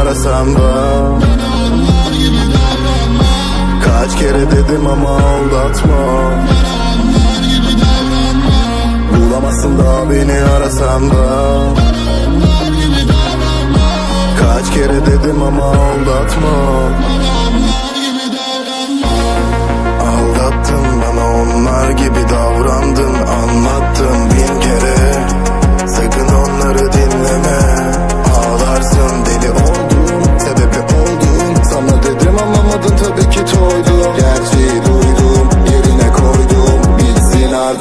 arasam da Kaç kere dedim ama aldatma. Bulamazsın da beni arasam da. Kaç kere dedim ama aldatma. Aldattın bana onlar gibi davrandın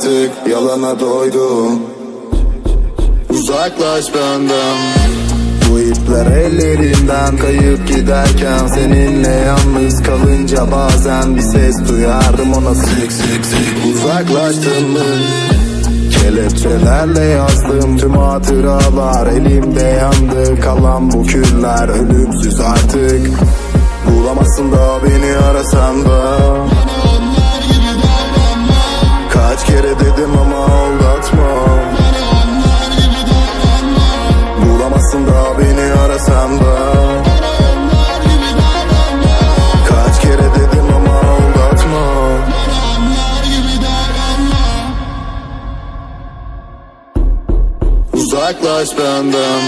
artık Yalana doydum Uzaklaş benden. Bu ipler ellerinden kayıp giderken Seninle yalnız kalınca bazen bir ses duyardım ona sık sık sık. Uzaklaştın mı? Kelepçelerle yazdım tüm hatıralar. Elimde yandı kalan bu küller Ölümsüz artık. Bulamazsın da beni arasan da Uzaklaş benden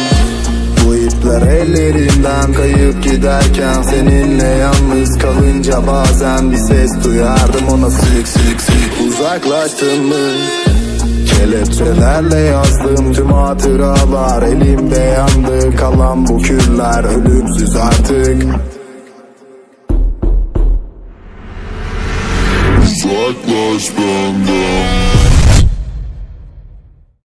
Bu ipler ellerinden kayıp giderken Seninle yalnız kalınca bazen bir ses duyardım. Ona sık sık sık Uzaklaştın mı? Kelepçelerle yazdım tüm hatıralar. Elimde yandı kalan bu küller. Ölümsüz artık. Uzaklaş benden